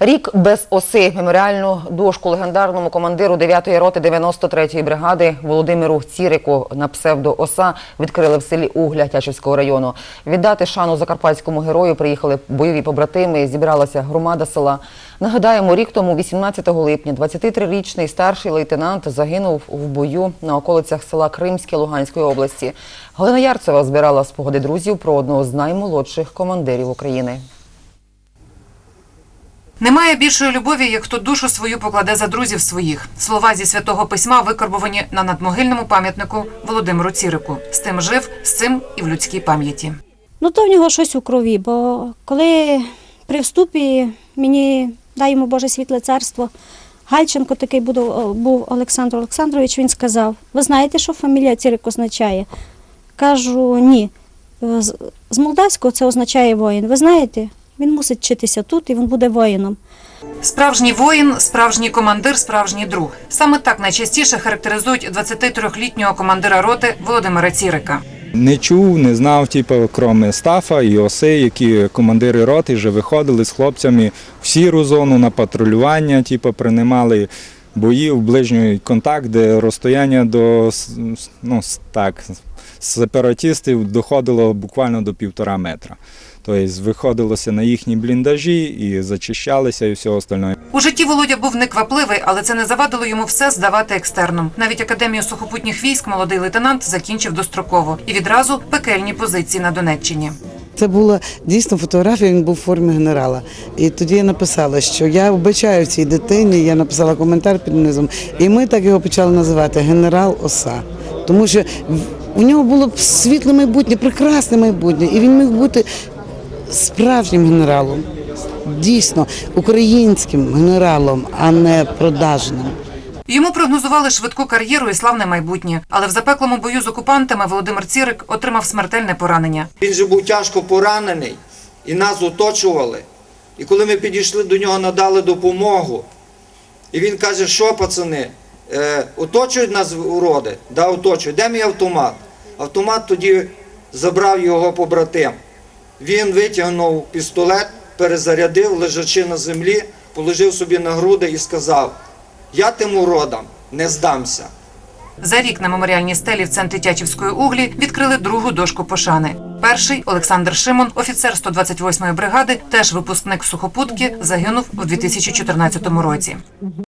Рік без оси. Меморіальну дошку легендарному командиру 9-ї роти 93-ї бригади Володимиру Цірику на псевдо Оса відкрили в селі Угля Тячівського району. Віддати шану закарпатському герою приїхали бойові побратими. Зібралася громада села. Нагадаємо, рік тому, 18 липня, 23-річний старший лейтенант загинув в бою на околицях села Кримське Луганської області. Галина Ярцева збирала спогади друзів про одного з наймолодших командирів України. Немає більшої любові, як хто душу свою покладе за друзів своїх. Слова зі святого письма викарбовані на надмогильному пам'ятнику Володимиру Цірику. З тим жив, з цим і в людській пам'яті. Ну, то в нього щось у крові, бо коли при вступі мені дай йому Боже світле царство, Гальченко такий був Олександр Олександрович, він сказав: Ви знаєте, що фамілія Цирик означає? Кажу, ні. «Е, З, з молдавського це означає воїн. Ви знаєте, він мусить вчитися тут і він буде воїном. Справжній воїн, справжній командир, справжній друг. Саме так найчастіше характеризують 23-літнього командира роти Володимира Цірика. Не чув, не знав, типу, крім Стафа і Оси, які командири роти вже виходили з хлопцями в сіру зону на патрулювання, типу, приймали бої в ближній контакт, де розстояння до ну, так, сепаратистів доходило буквально до півтора метра. Тобто виходилося на їхні бліндажі і зачищалися і все остальне. У житті Володя був неквапливий, але це не завадило йому все здавати екстерном. Навіть академію сухопутніх військ молодий лейтенант закінчив достроково і відразу пекельні позиції на Донеччині. Це була дійсно фотографія, він був в формі генерала. І тоді я написала, що я вбачаю цій дитині, я написала коментар під низом. І ми так його почали називати генерал Оса. Тому що у нього було світле майбутнє, прекрасне майбутнє. І він міг бути справжнім генералом, дійсно українським генералом, а не продажним. Йому прогнозували швидку кар'єру і славне майбутнє. Але в запеклому бою з окупантами Володимир Цірик отримав смертельне поранення. Він же був тяжко поранений, і нас оточували. І коли ми підійшли до нього, надали допомогу. І він каже, що пацани, е, оточують нас уроди? Да, оточують. Де мій автомат? Автомат тоді забрав його побратим. Він витягнув пістолет, перезарядив, лежачи на землі, положив собі на груди і сказав: Я тим уродам не здамся. За рік на меморіальній стелі в центрі Тячівської углі відкрили другу дошку пошани. Перший Олександр Шимон, офіцер 128-ї бригади, теж випускник сухопутки, загинув у 2014 році.